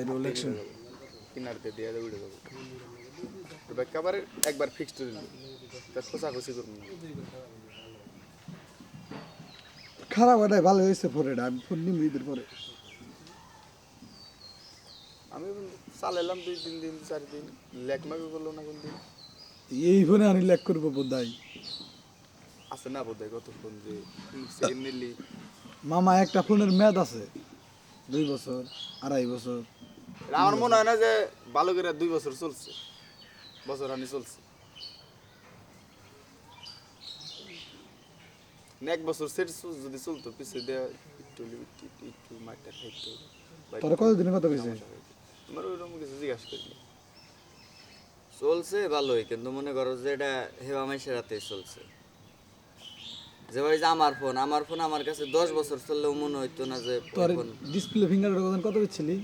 Election কিনারতে দিয়ে উড়ে যাব একেবারে একবার ফিক্সড দিল তার খোঁচাখুচি করব খারাপ ভালো হয়েছে পরে আমি ফোন নিম ঈদের পরে আমি দুই তিন দিন চার দিন লেক মাকে করল না কোন দিন এই ফোনে আমি লেখ করব বোধাই আছে না বোধ হয় কতক্ষণ যে নিলি মামা একটা ফোনের মেয়াদ আছে দুই বছর আড়াই বছর। আমার মনে হয় না যে ভালো দুই বছর চলছে। বছর আনি চলছে। এক বছর সেট যদি চলতো পিছিয়ে দেওয়া একটু মাঠটা খাইতো কতদিনের কথা কইছে। তোমার ওইরকম কিছু জিজ্ঞাসা করিনি। চলছে ভালোই কিন্তু মনে করো যে এটা হেবা মাইশের রাতে চলছে। যে ভাই যে আমার ফোন আমার ফোন আমার কাছে দশ বছর চললেও মনে হইতো না যে তোর ফোন ডিসপ্লে ফিঙ্গার কত বেচছিলি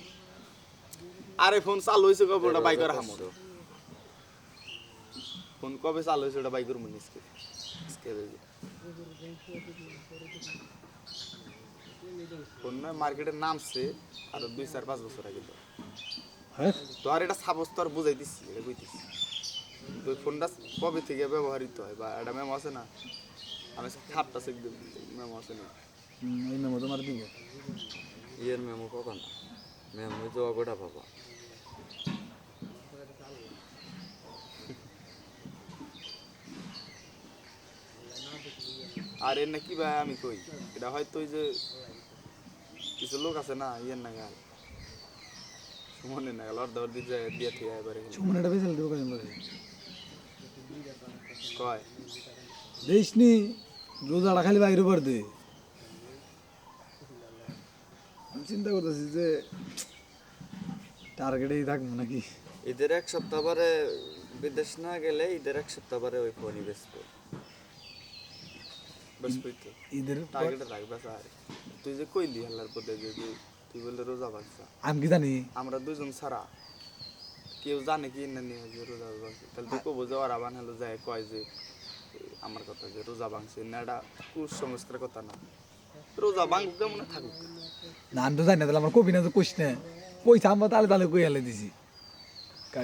আরে ফোন চালু হয়েছে কবে? ওটা বাই করা হামর। ফোন কবে চালু হয়েছে ওটা বাই করব নিচকে ফোন নয় মার্কেটে নামছে আর দুই চার পাঁচ বছর আগে তো। হ্যাঁ? তো আর এটা সাবস তো আর বুঝাই দিচ্ছি এটা কইতেছি। তো ফোনটা কবে থেকে ব্যবহৃত হয়? বা একটা মেমো আছে না? আমি খাপটা চেক মেমো আছে না। ওই মেমো তোমার দিব। ইয়ের মেমো কখন? মেমো তো অগোটা বাবা। আর এর নাকি ভাই আমি কই? এটা হয়তো ওই যে কিছু লোক আছে না ইয়ের না গেল সুমনের না গেল অর্ধ অর্ধ দিয়ে দিয়ে থেকে এবারে সুমন এটা বেচাল দেবো কয়? দেখিস নি রোজাটা খালি বাইরে পর দে আমি চিন্তা করতেছি যে টার্গেটেই থাকব নাকি? ঈদের এক সপ্তাহ পরে বিদেশ না গেলে ঈদের এক সপ্তাহ পরে ওই ফোনই বেচবো বেশ কইতো ঈদের টার্গেটে রাখবে স্যার। তুই যে কইলি হাল্লার পথে যে যে তুই বললে রোজা আমি কি জানি? আমরা দুজন ছাড়া। কেউ জানে কি না নিয়ে রোজা তাহলে তুই কবো যে ওরা বানালো যায় কয় যে আমার কথা যে রোজা ভাঙছে না এটা কুসংস্কার কথা না। রোজা ভাঙুক কেমন থাকুক। না, আমি তো জানি না, তাহলে আমার কবি না তো কইস না। পয়সা আমরা তালে তাহলে কই হেলে দিছি।